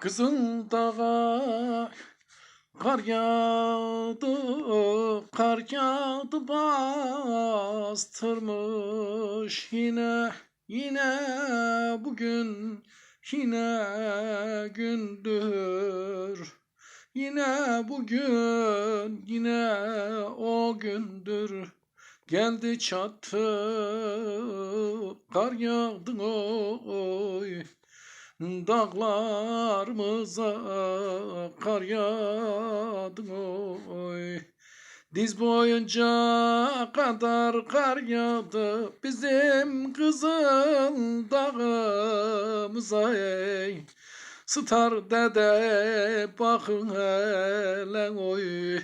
Kızıl dağa kar yağdı, kar yağdı bastırmış yine, yine bugün, yine gündür. Yine bugün, yine o gündür. Geldi çattı, kar yağdı oy. Dağlarımıza kar yağdı oy. Diz boyunca kadar kar yağdı bizim kızıl dağımıza ey. Star dede bakın hele oy.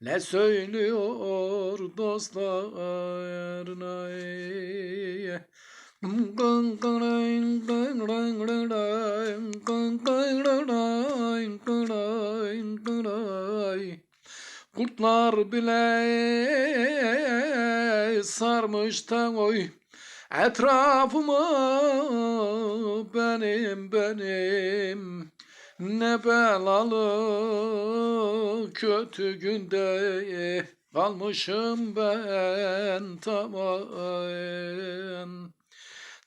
Ne söylüyor dostlarına ey. Kurtlar bile sarmış da oy. Etrafımı benim benim. Ne belalı kötü günde kalmışım ben tamam.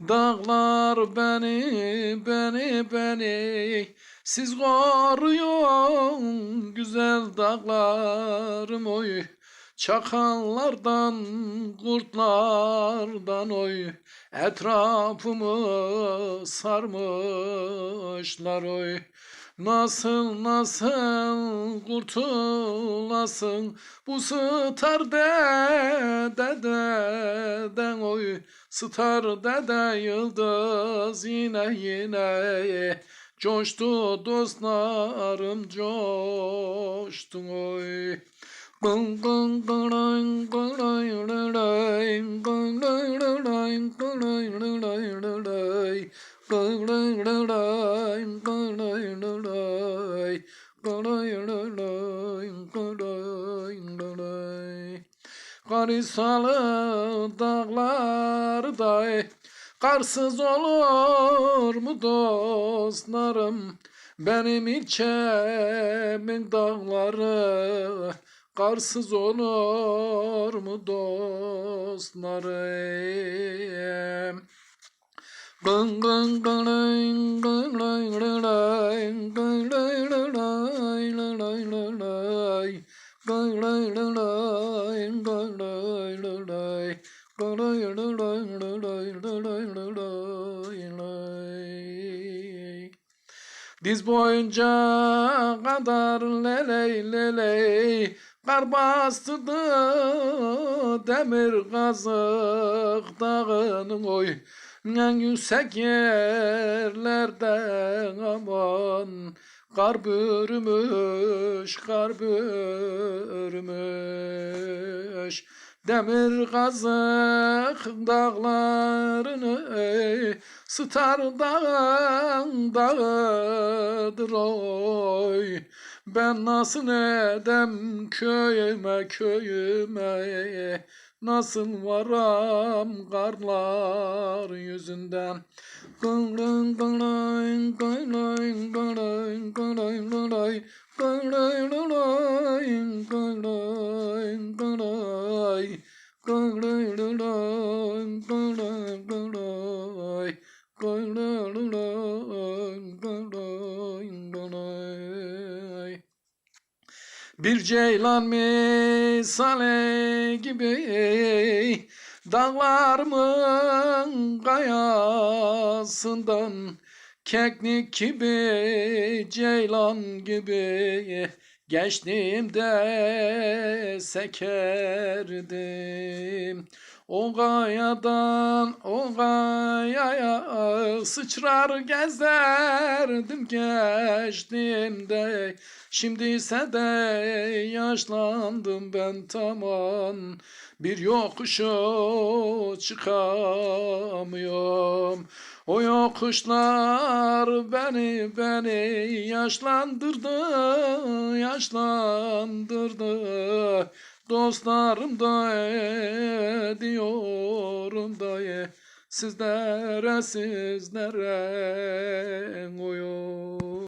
Dağlar beni, beni, beni. Siz koruyon güzel dağlarım oy Çakallardan, kurtlardan oy. Etrafımı sarmışlar oy. Nasıl nasıl kurtulasın bu star dede deden oy? Star dede yıldız yine yine Coştu dostlarım coştu oy. Gın gın gırayın gırayın gırayın gırayın gırayın gırayın gırayın Karisalı dağlarda Karsız olur mu dostlarım benim ilçemin dağları Karsız olur mu dostlarım Gın gın gın gın lay lay lay gın lay lay lay lay lay lay lay gın lay lay lay gın lay lay lay Diz boyunca kadar leley leley Kar bastırdı demir kazık dağının oy. En yüksek yerlerden aman Kar bürümüş, kar bürümüş Demir kazık dağlarını ey, dağın dağıdır oy. Ben nasıl edem köyüme köyüme Nasıl varam karlar yüzünden? Gırın gırın gırın gırın gırın gırın Gırın gırın gırın bir ceylan misale gibi Dağlarımın kayasından Keklik gibi ceylan gibi Gençliğimde sekerdim o gayadan o gayaya sıçrar gezerdim geçtiğimde. Şimdi ise de yaşlandım ben tamam. Bir yokuşu çıkamıyorum. O yokuşlar beni beni yaşlandırdı yaşlandırdı Dostlarım da ediyorum da ye. Sizlere sizlere uyuyor.